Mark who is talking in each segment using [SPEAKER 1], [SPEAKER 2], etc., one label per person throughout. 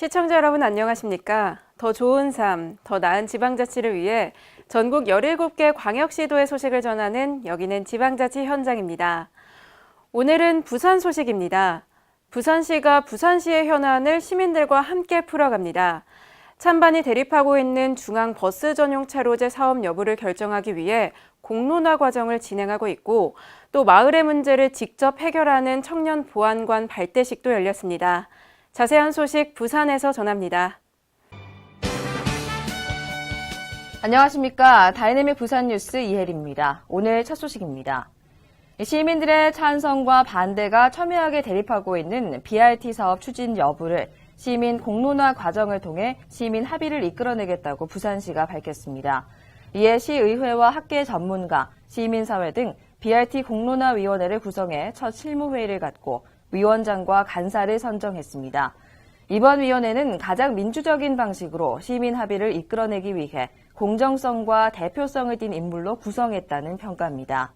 [SPEAKER 1] 시청자 여러분 안녕하십니까? 더 좋은 삶, 더 나은 지방자치를 위해 전국 17개 광역시도의 소식을 전하는 여기는 지방자치 현장입니다. 오늘은 부산 소식입니다. 부산시가 부산시의 현안을 시민들과 함께 풀어갑니다. 찬반이 대립하고 있는 중앙 버스 전용 차로제 사업 여부를 결정하기 위해 공론화 과정을 진행하고 있고 또 마을의 문제를 직접 해결하는 청년 보안관 발대식도 열렸습니다. 자세한 소식 부산에서 전합니다.
[SPEAKER 2] 안녕하십니까. 다이내믹 부산 뉴스 이혜리입니다. 오늘 첫 소식입니다. 시민들의 찬성과 반대가 첨예하게 대립하고 있는 BRT 사업 추진 여부를 시민 공론화 과정을 통해 시민 합의를 이끌어내겠다고 부산시가 밝혔습니다. 이에 시의회와 학계 전문가, 시민사회 등 BRT 공론화위원회를 구성해 첫 실무회의를 갖고 위원장과 간사를 선정했습니다. 이번 위원회는 가장 민주적인 방식으로 시민 합의를 이끌어내기 위해 공정성과 대표성을 띤 인물로 구성했다는 평가입니다.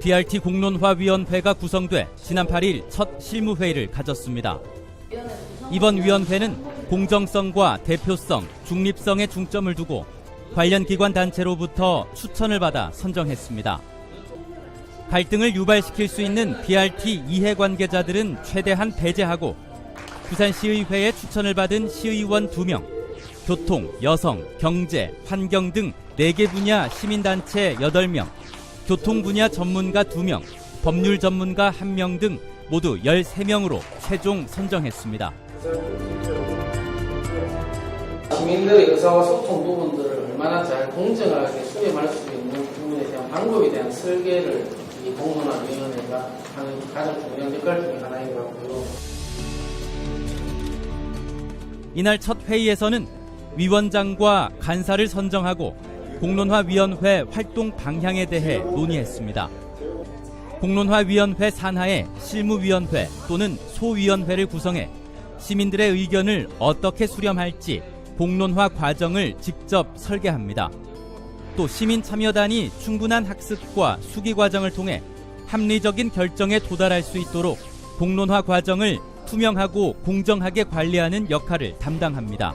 [SPEAKER 3] BRT 공론화위원회가 구성돼 지난 8일 첫 실무회의를 가졌습니다. 이번 위원회는 공정성과 대표성, 중립성에 중점을 두고 관련 기관 단체로부터 추천을 받아 선정했습니다. 갈등을 유발시킬 수 있는 BRT 이해 관계자들은 최대한 배제하고 부산시의회의 추천을 받은 시의원 2명, 교통, 여성, 경제, 환경 등 4개 분야 시민단체 8명, 교통 분야 전문가 2명, 법률 전문가 1명 등 모두 13명으로 최종 선정했습니다.
[SPEAKER 4] 시민들의 의사와 소통 부분들을 얼마나 잘 공정하게 수렴할 수 있는 부분에 대한 방법에 대한 설계를 이 공론화위원회가 하는 가장 중요한 역할 중에 하나인 것 같고요.
[SPEAKER 3] 이날 첫 회의에서는 위원장과 간사를 선정하고 공론화위원회 활동 방향에 대해 논의했습니다. 공론화위원회 산하에 실무위원회 또는 소위원회를 구성해 시민들의 의견을 어떻게 수렴할지 공론화 과정을 직접 설계합니다. 또 시민 참여단이 충분한 학습과 수기 과정을 통해 합리적인 결정에 도달할 수 있도록 공론화 과정을 투명하고 공정하게 관리하는 역할을 담당합니다.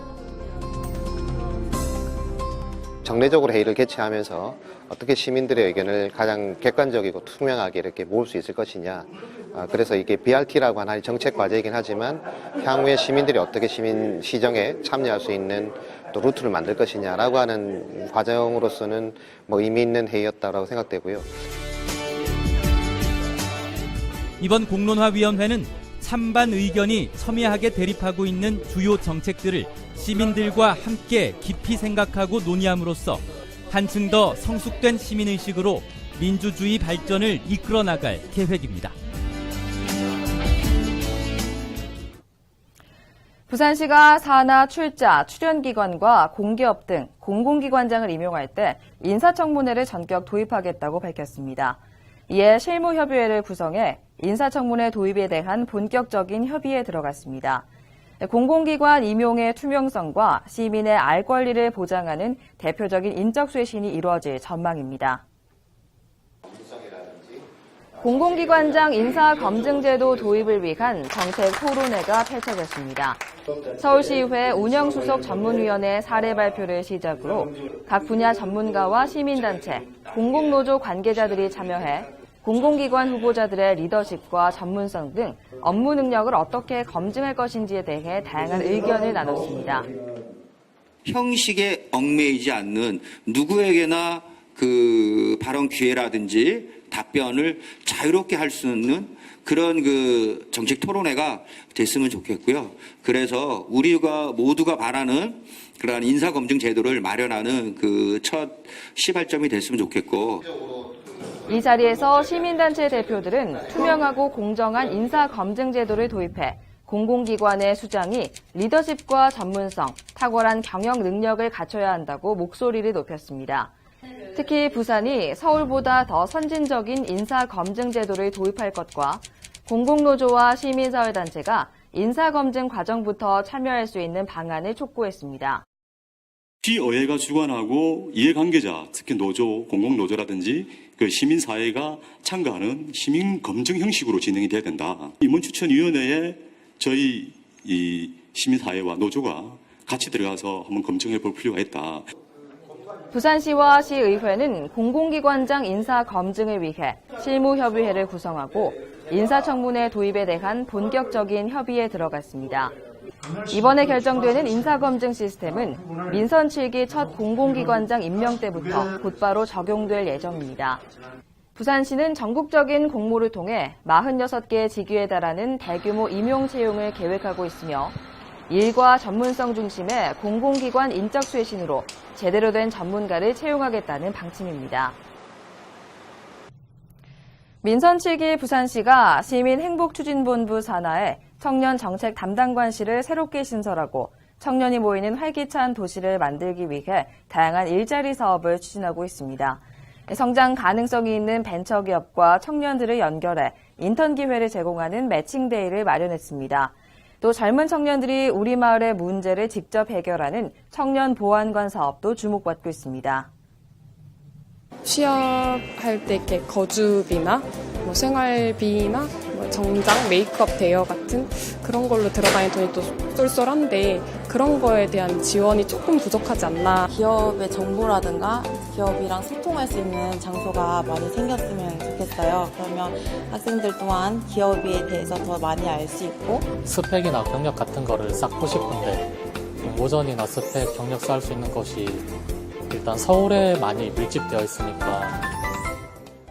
[SPEAKER 5] 정례적으로 회의를 개최하면서 어떻게 시민들의 의견을 가장 객관적이고 투명하게 이렇게 모을 수 있을 것이냐. 아, 그래서 이게 BRT라고 하는 정책 과제이긴 하지만 향후에 시민들이 어떻게 시민 시정에 참여할 수 있는 또 루트를 만들 것이냐라고 하는 과정으로서는 뭐 의미 있는 회의였다고 생각되고요.
[SPEAKER 3] 이번 공론화위원회는 찬반 의견이 첨예하게 대립하고 있는 주요 정책들을 시민들과 함께 깊이 생각하고 논의함으로써 한층 더 성숙된 시민의식으로 민주주의 발전을 이끌어 나갈 계획입니다.
[SPEAKER 2] 부산시가 산하 출자, 출연기관과 공기업 등 공공기관장을 임용할 때 인사청문회를 전격 도입하겠다고 밝혔습니다. 이에 실무협의회를 구성해 인사청문회 도입에 대한 본격적인 협의에 들어갔습니다. 공공기관 임용의 투명성과 시민의 알 권리를 보장하는 대표적인 인적 쇄신이 이루어질 전망입니다. 공공기관장 인사검증제도 도입을 위한 정책 토론회가 펼쳐졌습니다. 서울시의회 운영수석 전문위원회 사례 발표를 시작으로 각 분야 전문가와 시민단체, 공공노조 관계자들이 참여해 공공기관 후보자들의 리더십과 전문성 등 업무 능력을 어떻게 검증할 것인지에 대해 다양한 의견을 나눴습니다.
[SPEAKER 6] 형식에 얽매이지 않는 누구에게나 그 발언 기회라든지 답변을 자유롭게 할 수 있는 그런 그 정책 토론회가 됐으면 좋겠고요. 그래서 우리가 모두가 바라는 그러한 인사 검증 제도를 마련하는 그 첫 시발점이 됐으면 좋겠고
[SPEAKER 2] 이 자리에서 시민단체 대표들은 투명하고 공정한 인사 검증 제도를 도입해 공공기관의 수장이 리더십과 전문성, 탁월한 경영 능력을 갖춰야 한다고 목소리를 높였습니다. 특히 부산이 서울보다 더 선진적인 인사검증 제도를 도입할 것과 공공노조와 시민사회단체가 인사검증 과정부터 참여할 수 있는 방안을 촉구했습니다.
[SPEAKER 7] 시의회가 주관하고 이해관계자, 특히 노조, 공공노조라든지 그 시민사회가 참가하는 시민 검증 형식으로 진행이 돼야 된다. 임원추천위원회에 저희 이 시민사회와 노조가 같이 들어가서 한번 검증해 볼 필요가 있다.
[SPEAKER 2] 부산시와 시의회는 공공기관장 인사 검증을 위해 실무협의회를 구성하고 인사청문회 도입에 대한 본격적인 협의에 들어갔습니다. 이번에 결정되는 인사검증 시스템은 민선 7기 첫 공공기관장 임명 때부터 곧바로 적용될 예정입니다. 부산시는 전국적인 공모를 통해 46개의 직위에 달하는 대규모 임용 채용을 계획하고 있으며 일과 전문성 중심의 공공기관 인적 쇄신으로 제대로 된 전문가를 채용하겠다는 방침입니다. 민선 7기 부산시가 시민행복추진본부 산하에 청년 정책 담당관실을 새롭게 신설하고 청년이 모이는 활기찬 도시를 만들기 위해 다양한 일자리 사업을 추진하고 있습니다. 성장 가능성이 있는 벤처기업과 청년들을 연결해 인턴 기회를 제공하는 매칭데이를 마련했습니다. 또 젊은 청년들이 우리 마을의 문제를 직접 해결하는 청년 보안관 사업도 주목받고 있습니다.
[SPEAKER 8] 취업할 때 이렇게 거주비나 뭐 생활비나 뭐 정장, 메이크업 대여 같은 그런 걸로 들어가는 돈이 또 쏠쏠한데 그런 거에 대한 지원이 조금 부족하지 않나.
[SPEAKER 9] 기업의 정보라든가 기업이랑 소통할 수 있는 장소가 많이 생겼으면 좋겠어요. 그러면 학생들 또한 기업에 대해서 더 많이 알 수 있고
[SPEAKER 10] 스펙이나 경력 같은 거를 쌓고 싶은데 공모전이나 스펙, 경력 쌓을 수 있는 것이 일단 서울에 많이 밀집되어 있으니까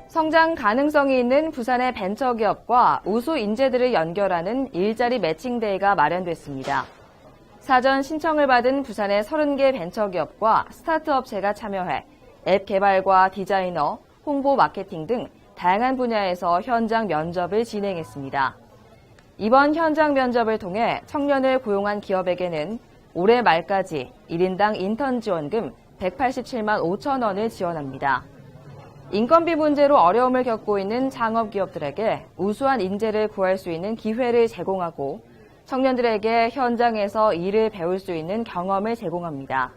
[SPEAKER 2] 성장 가능성이 있는 부산의 벤처기업과 우수 인재들을 연결하는 일자리 매칭데이가 마련됐습니다. 사전 신청을 받은 부산의 30개 벤처기업과 스타트업체가 참여해 앱 개발과 디자이너, 홍보 마케팅 등 다양한 분야에서 현장 면접을 진행했습니다. 이번 현장 면접을 통해 청년을 고용한 기업에게는 올해 말까지 1인당 인턴 지원금 187만 5천 원을 지원합니다. 인건비 문제로 어려움을 겪고 있는 창업 기업들에게 우수한 인재를 구할 수 있는 기회를 제공하고 청년들에게 현장에서 일을 배울 수 있는 경험을 제공합니다.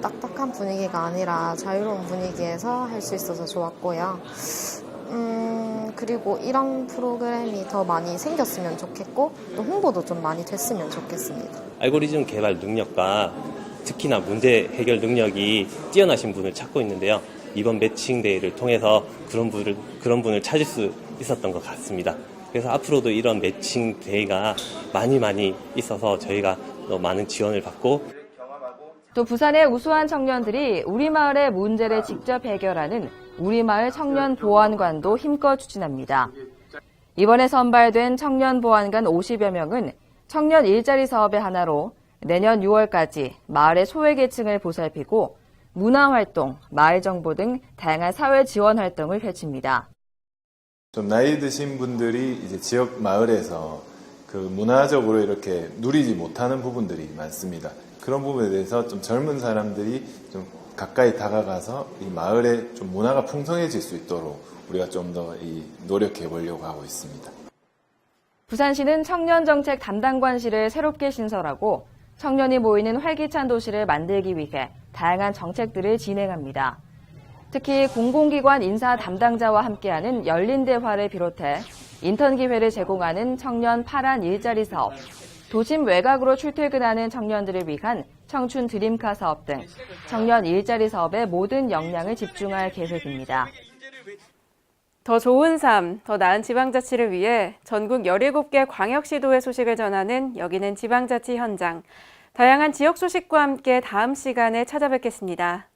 [SPEAKER 11] 딱딱한 분위기가 아니라 자유로운 분위기에서 할 수 있어서 좋았고요. 음, 그리고 이런 프로그램이 더 많이 생겼으면 좋겠고, 또 홍보도 좀 많이 됐으면 좋겠습니다.
[SPEAKER 12] 알고리즘 개발 능력과 특히나 문제 해결 능력이 뛰어나신 분을 찾고 있는데요. 이번 매칭 데이를 통해서 그런 분을 그런 분을 찾을 수 있었던 것 같습니다. 그래서 앞으로도 이런 매칭 데이가 많이 많이 있어서 저희가 더 많은 지원을 받고
[SPEAKER 2] 또 부산의 우수한 청년들이 우리 마을의 문제를 직접 해결하는 우리 마을 청년 보안관도 힘껏 추진합니다. 이번에 선발된 청년 보안관 50여 명은 청년 일자리 사업의 하나로 내년 6월까지 마을의 소외계층을 보살피고 문화활동, 마을정보 등 다양한 사회 지원 활동을 펼칩니다.
[SPEAKER 13] 좀 나이 드신 분들이 이제 지역 마을에서 그 문화적으로 이렇게 누리지 못하는 부분들이 많습니다. 그런 부분에 대해서 좀 젊은 사람들이 좀 가까이 다가가서 이 마을에 좀 문화가 풍성해질 수 있도록 우리가 좀더이 노력해 보려고 하고 있습니다.
[SPEAKER 2] 부산시는 청년정책 담당관실을 새롭게 신설하고 청년이 모이는 활기찬 도시를 만들기 위해 다양한 정책들을 진행합니다. 특히 공공기관 인사 담당자와 함께하는 열린 대화를 비롯해 인턴 기회를 제공하는 청년 파란 일자리 사업, 도심 외곽으로 출퇴근하는 청년들을 위한 청춘 드림카 사업 등 청년 일자리 사업에 모든 역량을 집중할 계획입니다.
[SPEAKER 1] 더 좋은 삶, 더 나은 지방자치를 위해 전국 17개 광역시도의 소식을 전하는 여기는 지방자치 현장. 다양한 지역 소식과 함께 다음 시간에 찾아뵙겠습니다.